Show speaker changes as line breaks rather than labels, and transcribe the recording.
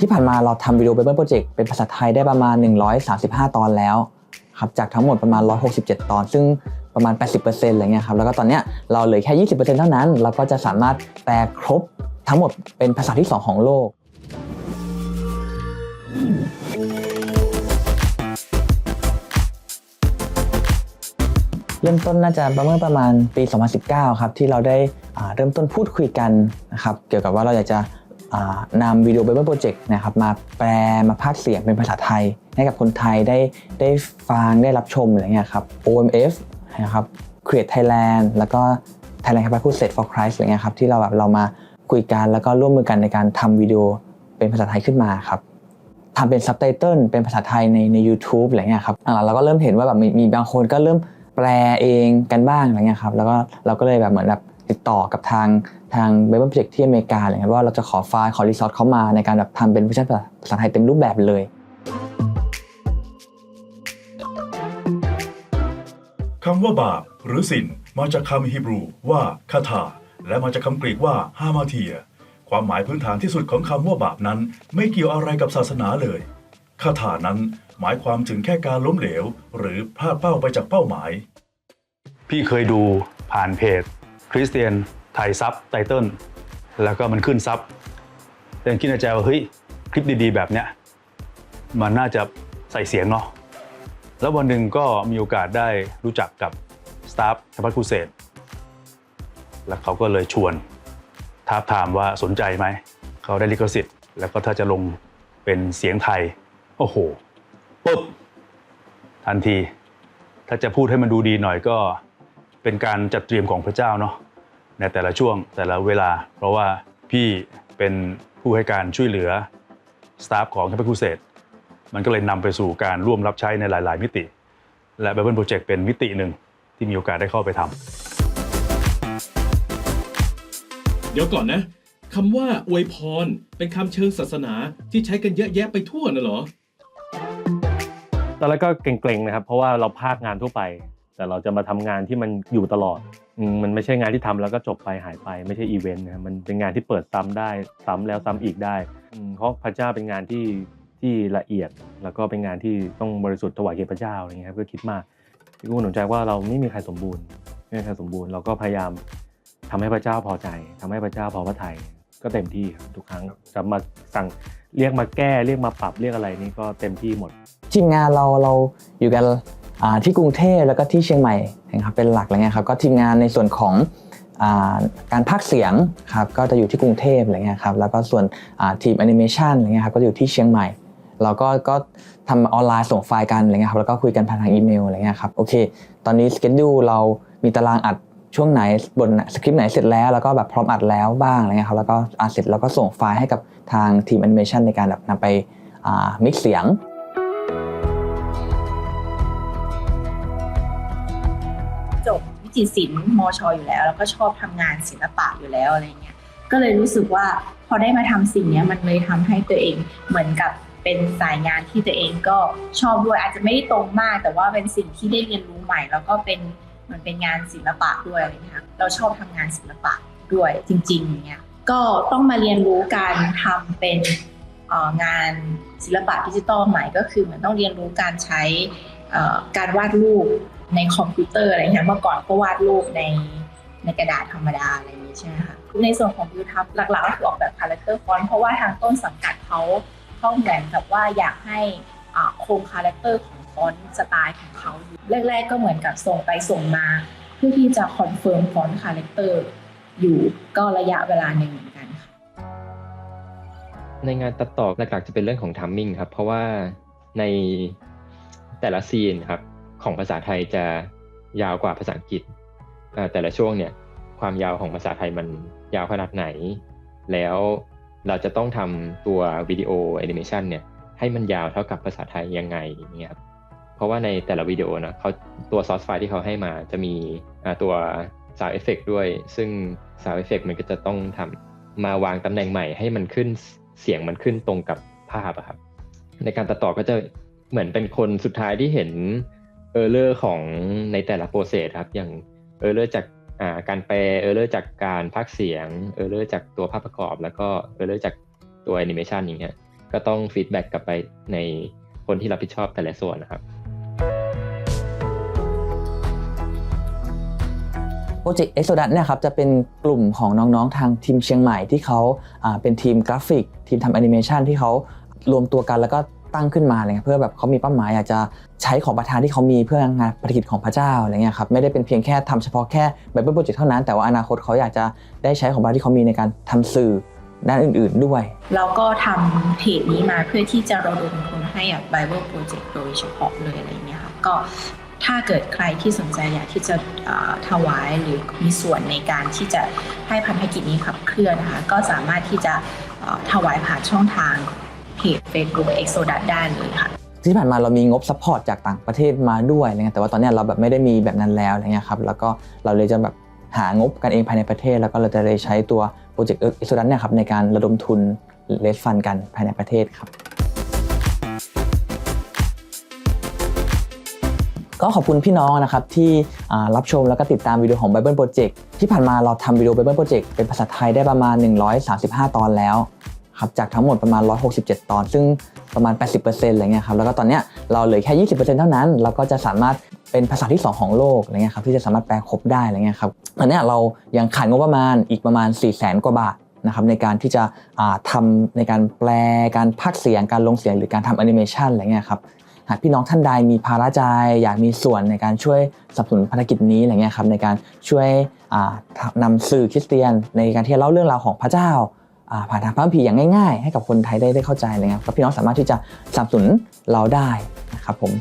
ที่ผ่านมาเราทำวิดีโอ Bible Project เป็นภาษาไทยได้ประมาณ 135 ตอนแล้วครับจากทั้งหมดประมาณ 167 ตอน ซึ่งประมาณ 80%อะไรเงี้ยครับแล้วก็ตอนเนี้ยเราเหลือแค่ 20%เท่านั้น เราก็จะสามารถแปลครบทั้งหมดเป็นภาษาที่ 2 ของโลก เริ่มต้นน่าจะประเมื่อประมาณปี 2019 ครับ ที่เราได้เริ่มต้นพูดคุยกันนะครับเกี่ยวกับว่าเราอยากจะ นำวิดีโอ Bible Project นะครับมาแปลมาพากย์เสียงเป็นภาษาไทย ให้กับคนไทยได้ได้ฟังได้รับชมอะไรเงี้ยครับ OMF นะครับ Create Thailand แล้วก็ Thailand Campus Crusade for Christ อะไรเงี้ยครับที่เราแบบเรามาคุยกันแล้วก็ร่วมมือกันในการทำวิดีโอเป็นภาษาไทยขึ้นมาครับทำเป็นซับไตเติลเป็นภาษาไทยในใน u t u b e อะไรเงี้ยครับอ่าเราก็เริ่มเห็นว่าแบบมีมีบางคนก็เริ่มแปลเองกันบ้างอะไรเงี้ยครับแล้วก็เราก็เลยแบบเหมือนแบบ ติดต่อกับทางทาง Bible Project ที่อเมริกาอะไรเงี้ยว่าเราจะขอไฟล์ขอรีซอสเขามาในการแบบทำเป็นเวอร์ชันภาษาไทยเต็มรูปแบบเลย
คำว่าบาปหรือสินมาจากคำฮีบรูว่าคาถาและมาจากคำกรีกว่าฮามาเทีย ความหมายพื้นฐานที่สุดของคำว่าบาปนั้น ไม่เกี่ยวอะไรกับศาสนาเลยคาถานั้นหมายความถึงแค่การล้มเหลว หรือพลาดเป้าไปจากเป้าหมาย
พี่เคยดูผ่านเพจ คริสเตียนไทยซับไตเติลแล้วก็มันขึ้นซับยังคิดในใจว่าเฮ้ยคลิปดีๆ แบบเนี้ยมันน่าจะใส่เสียงเนาะแล้ววันหนึ่งก็มีโอกาสได้รู้จักกับสตาฟแคมปัสคูเซตแล้วเขาก็เลยชวนท้าบทามว่าสนใจไหม เขาได้ลิขสิทธิ์ แล้วก็ถ้าจะลงเป็นเสียงไทย โอ้โหปุ๊บทันที ถ้าจะพูดให้มันดูดีหน่อยก็ เป็นการจัดเตรียมของพระเจ้าเนาะในแต่ละช่วงแต่ละเวลา เพราะว่าพี่เป็นผู้ให้การช่วยเหลือสตาฟของแคมปัสคูเซตมันก็เลยนำไปสู่การร่วมรับใช้ในหลาย ๆ มิติ และ Bible Project เป็นมิติหนึ่งที่มีโอกาสได้เข้าไปทำ
เดี๋ยวก่อนนะคำว่าอวยพรเป็นคำเชิงศาสนาที่ใช้กันเยอะแยะไปทั่วน่ะเหรอ
ตอนแรกก็เกรงๆนะครับ เพราะว่าเราภาคงานทั่วไป แต่เราจะมาทำงานที่มันอยู่ตลอด มันไม่ใช่งานที่ทำแล้วก็จบไปหายไปไม่ใช่อีเวนต์นะครับมันเป็นงานที่เปิดซ้ำได้ซ้ำแล้วซ้ำอีกได้ เพราะพระเจ้าเป็นงานที่ที่ละเอียดแล้วก็เป็นงานที่ต้องบริสุทธิ์ถวายแก่พระเจ้าอะไรเงี้ยครับก็คิดมากพี่กุ้งหนุนใจว่าเราไม่มีใครสมบูรณ์ไม่มีใครสมบูรณ์เราก็พยายามทำให้พระเจ้าพอใจทำให้พระเจ้าพอพระทัยก็เต็มที่ทุกครั้งจะมาสั่งเรียกมาแก้เรียกมาปรับเรียกอะไรนี่ก็เต็มที่หมด
ทีมงานเราเราอยู่กัน ที่กรุงเทพแล้วก็ที่เชียงใหม่นะครับเป็นหลักอะไรเงี้ยครับก็ทีมงานในส่วนของการพากเสียงครับก็จะอยู่ที่กรุงเทพอะไรเงี้ยครับแล้วก็ส่วนทีมแอนิเมชันอะไรเงี้ยครับก็อยู่ที่เชียงใหม่ เราก็ก็ทำออนไลน์ส่งไฟล์กันอะไรเงี้ยครับแล้วก็คุยกันผ่านทางอีเมลอะไรเงี้ยครับโอเค ตอนนี้สเกจดูเรามีตารางอัดช่วงไหนบทสคริปต์ไหนเสร็จแล้วแล้วก็แบบพร้อมอัดแล้วบ้างอะไรเงี้ยครับแล้วก็อัดเสร็จแล้วก็ส่งไฟล์ให้กับทางทีมแอนิเมชันในการแบบนำไปมิกเสียง
ตศิลป์มชอยู่แล้ว แล้วก็ชอบทำงานศิลปะอยู่แล้วอะไรเงี้ยก็เลยรู้สึกว่าพอได้มาทำสิ่งนี้มันเลยทำให้ตัวเองเหมือนกับเป็นสายงานที่ตัวเองก็ชอบด้วยอาจจะไม่ได้ตรงมาก แต่ว่าเป็นสิ่งที่ได้เรียนรู้ใหม่ แล้วก็เป็นเหมือนเป็นงานศิลปะด้วยอะไรเงี้ยค่ะเราชอบทำงานศิลปะด้วยจริงๆอย่างเงี้ยก็ต้องมาเรียนรู้การทำเป็นงานศิลปะดิจิตอลใหม่ก็คือเหมือนต้องเรียนรู้การใช้การวาดรูป ในคอมพิวเตอร์อะไรเงี้ยเมื่อก่อนก็วาดรูปในในกระดาษธรรมดาอะไรอย่างนี้ใช่ไหมคะในส่วนของบิวทับหลักๆก็คือออกแบบคาแรคเตอร์ฟอนต์เพราะว่าทางต้นสังกัดเขาเขาเหมือนกับว่าอยากให้อ่าโครงคาแรคเตอร์ของฟอนต์สไตล์ของเขาอยู่แรกๆก็เหมือนกับส่งไปส่งมา เพื่อที่จะคอนเฟิร์มฟอนต์คาแรคเตอร์อยู่ก็ระยะเวลาหนึ่งเหมือนกันค่ะ
ในงานตัดต่อหลักๆจะเป็นเรื่องของทัมมิ่งครับ เพราะว่าในแต่ละซีนครับ ของภาษาไทยจะยาวกว่าภาษาอังกฤษ แต่ละช่วงเนี่ยความยาวของภาษาไทยมันยาวขนาดไหน แล้วเราจะต้องทำตัววิดีโอแอนิเมชันเนี่ยให้มันยาวเท่ากับภาษาไทยยังไงเงี้ยครับเพราะว่าในแต่ละวิดีโอนะเขาตัวซอสไฟล์ที่เขาให้มาจะมีตัว Sound Effect ด้วย ซึ่ง Sound Effect มันก็จะต้องทำมาวางตำแหน่งใหม่ให้มันขึ้นเสียงมันขึ้นตรงกับภาพอะครับในการตัดต่อก็จะเหมือนเป็นคนสุดท้ายที่เห็น ออร์เลอร์ของในแต่ละโปรเซสครับ อย่างเออร์เลอร์จากอ่าการแปลเออร์เลอร์จากการพากเสียงเออร์เลอร์จากตัวภาพประกอบ แล้วก็เออร์เลอร์จากตัวแอนิเมชันอย่างเงี้ยก็ต้องฟีดแบ็กกลับไปในคนที่รับผิดชอบแต่ละส่วนนะครับ
โปรเจกต์ Exodus เนี่ยครับจะเป็นกลุ่มของน้องๆทางทีมเชียงใหม่ที่เขาเป็นทีมกราฟิก ทีมทำแอนิเมชันที่เขารวมตัวกันแล้วก็ ตั้งขึ้นมาอะไรเงี้ยเพื่อแบบเขามีเป้าหมายอยากจะใช้ของประทานที่เขามีเพื่องานปฏิกิจของพระเจ้าอะไรเงี้ยครับไม่ได้เป็นเพียงแค่ทำเฉพาะแค่แบบโปรเจกต์เท่านั้น แต่ว่าอนาคตเขาอยากจะได้ใช้ของประทานที่เขามีในการทำสื่อด้านอื่นๆด้วย
เราก็ทำเพจนี้มาเพื่อที่จะระดมทุนให้กับ Bible Project โดยเฉพาะเลยอะไรเงี้ยค่ะก็ถ้าเกิดใครที่สนใจอยากที่จะถวายหรือมีส่วนในการที่จะให้พันธกิจนี้ขับเคลื่อนนะคะก็สามารถที่จะถวายผ่านช่องทาง เพจ Facebook Exodus ได้เลยค่ะ
ที่ผ่านมาเรามีงบซัพพอร์ตจากต่างประเทศมาด้วยอะไรเงี้ยแต่ว่าตอนนี้เราแบบไม่ได้มีแบบนั้นแล้วอะไรเงี้ยครับแล้วก็เราเลยจะแบบหางบกันเองภายในประเทศ แล้วก็เราจะเลยใช้ตัวโปรเจกต์เอ็กซ์โซดันเนี่ยครับในการระดมทุนเลสฟันกันภายในประเทศครับก็ขอบคุณพี่น้องนะครับที่รับชมแล้วก็ติดตามวิดีโอของ Bible Project ที่ผ่านมาเราทำวิดีโอ Bible Project เป็นภาษาไทยได้ประมาณ 135 ตอนแล้ว ครับจากทั้งหมดประมาณ 167 ตอน ซึ่งประมาณ 80%อะไรเงี้ยครับแล้วก็ตอนเนี้ยเราเหลือแค่ 20%เท่านั้น เราก็จะสามารถเป็นภาษาที่ 2 ของโลกอะไรเงี้ยครับที่จะสามารถแปลครบได้อะไรเงี้ยครับตอนเนี้ยเรายังขาดงบประมาณอีกประมาณ 4 0 0 0 0 0กว่าบาทนะครับในการที่จะอ่าทำในการแปลการพากย์เสียงการลงเสียงหรือการทำแอนิเมชันอะไรเงี้ยครับหากพี่น้องท่านใดมีภาระใจอยากมีส่วนในการช่วยสนับสนุนภารกิจนี้อะไรเงี้ยครับในการช่วยอ่านำสื่อคริสเตียน ในการที่เล่าเรื่องราวของพระเจ้า ผ่านทางพระคัมภีร์อย่างง่ายๆ ให้กับคนไทยได้ได้เข้าใจนะไรเงี้ยครับพี่น้องสามารถที่จะสนับสนุนเราได้นะครับผม